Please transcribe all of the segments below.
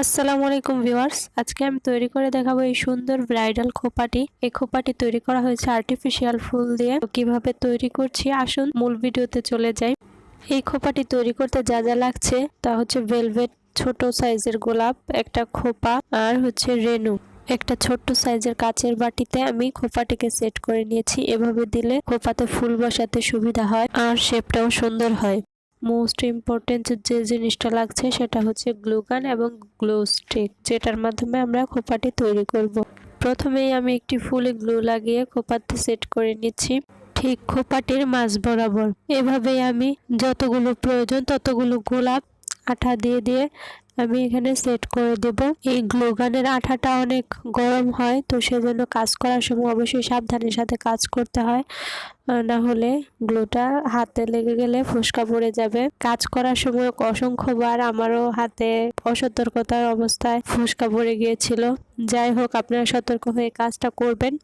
আসসালামু আলাইকুম ভিউয়ার্স। আজকে আমি তৈরি করে দেখাবো এই সুন্দর ব্রাইডাল খোপাটি। এই খোপাটি তৈরি করা হয়েছে আর্টিফিশিয়াল ফুল দিয়ে। কীভাবে তৈরি করছি? আসুন মূল ভিডিওতে চলে যাই। এই খোপাটি তৈরি করতে যা যা লাগছে তা হচ্ছে ভেলভেট ছোট সাইজের গোলাপ, একটা খোপা আর হচ্ছে রেনু একটা ছোট্ট সাইজের কাচের বাটিতে আমি খোপাটিকে সেট করে নিয়েছি। এভাবে দিলে খোপাতে ফুল বসাতে সুবিধা হয় আর শেপটাও সুন্দর হয়। মোস্ট ইম্পর্টেন্ট যে জিনিসটা লাগছে সেটা হচ্ছে গ্লুকান এবং গ্লু স্টিক যেটার মাধ্যমে আমরা খোপাটি তৈরি করব। প্রথমেই আমি একটি ফুলে গ্লু লাগিয়ে খোপাতে সেট করে নিচ্ছি ঠিক খোপাটির মাঝ বরাবর এভাবেই আমি যতগুলো প্রয়োজন ততগুলো গোলাপ, আঠা দিয়ে দিয়ে আমি এখানে সেট করে দেব। এই গ্লোগানের আঠাটা অনেক গরম হয়, তো সেজন্য কাজ করার সময় অবশ্যই সাবধানের সাথে কাজ করতে হয়। না হলে গ্লোটা হাতে লেগে গেলে ফুসকা পড়ে যাবে। কাজ করার সময় অসংখ্যবার আমারও হাতে অসতর্কতার অবস্থায় ফুসকা পড়ে গিয়েছিল। যাই হোক, আপনারা সতর্ক হয়ে কাজটা করবেন।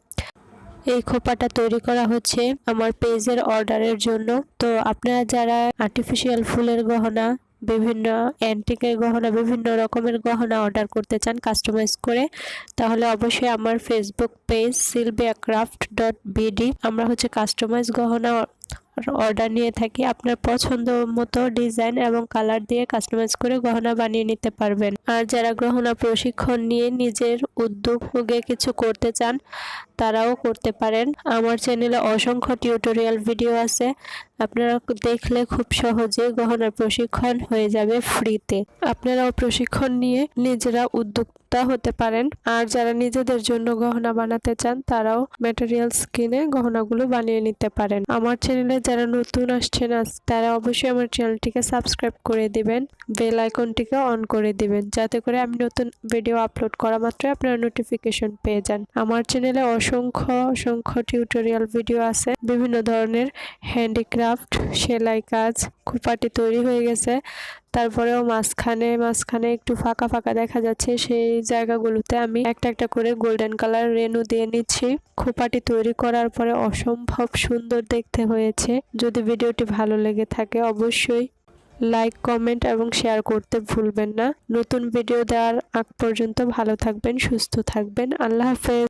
এই খোপাটা তৈরি করা হচ্ছে আমার পেজের অর্ডারের জন্য। তো আপনারা যারা আর্টিফিশিয়াল ফুলের গহনা বিভিন্ন অ্যান্টিকের গহনা, বিভিন্ন রকমের গহনা অর্ডার করতে চান কাস্টমাইজ করে, তাহলে অবশ্যই আমার Facebook page Sylvia craft dot BD আমরা হচ্ছে কাস্টমাইজ গহনা অর্ডার নিয়ে থাকি, আপনার পছন্দ মতো ডিজাইন এবং কালার দিয়ে কাস্টমাইজ করে গহনা বানিয়ে নিতে পারবেন। আর যারা গহনা প্রশিক্ষণ নিয়ে নিজের উদ্যোগে কিছু করতে চান, তারাও করতে পারেন। আমার চ্যানেলে অসংখ্য টিউটোরিয়াল ভিডিও আছে। আপনারা দেখলে খুব সহজে গহনার প্রশিক্ষণ হয়ে যাবে ফ্রিতে আপনারাও প্রশিক্ষণ নিয়ে নিজেরা উদ্যোক্তা হতে পারেন। আর যারা নিজেদের জন্য গহনা বানাতে চান, তারাও ম্যাটেরিয়ালস কিনে গহনাগুলো বানিয়ে নিতে পারেন। আমার চ্যানেলে যারা নতুন আসছেন তারা অবশ্যই আমার চ্যানেলটিকে সাবস্ক্রাইব করে দেবেন, বেল আইকনটিকে অন করে দেবেন, যাতে করে আমি নতুন ভিডিও আপলোড করা মাত্রই আপনারা নোটিফিকেশন পেয়ে যান। আমার চ্যানেলে অসংখ্য অসংখ্য টিউটোরিয়াল ভিডিও আছে, বিভিন্ন ধরনের হ্যান্ডিক্রাফট সেলাই কাজ, খোপাটি তৈরি হয়ে গেছে। তারপরেও মাঝখানে মাঝখানে একটু ফাঁকা ফাঁকা দেখা যাচ্ছে। সেই জায়গাগুলোতে আমি একটা একটা করে গোল্ডেন কালার রেনু দিয়ে নিচ্ছি। খোপাটি তৈরি করার পরে অসম্ভব সুন্দর দেখতে হয়েছে। যদি ভিডিওটি ভালো লেগে থাকে অবশ্যই লাইক কমেন্ট এবং শেয়ার করতে ভুলবেন না। নতুন ভিডিও দেওয়ার আগ পর্যন্ত ভালো থাকবেন, সুস্থ থাকবেন। আল্লাহ হাফেজ।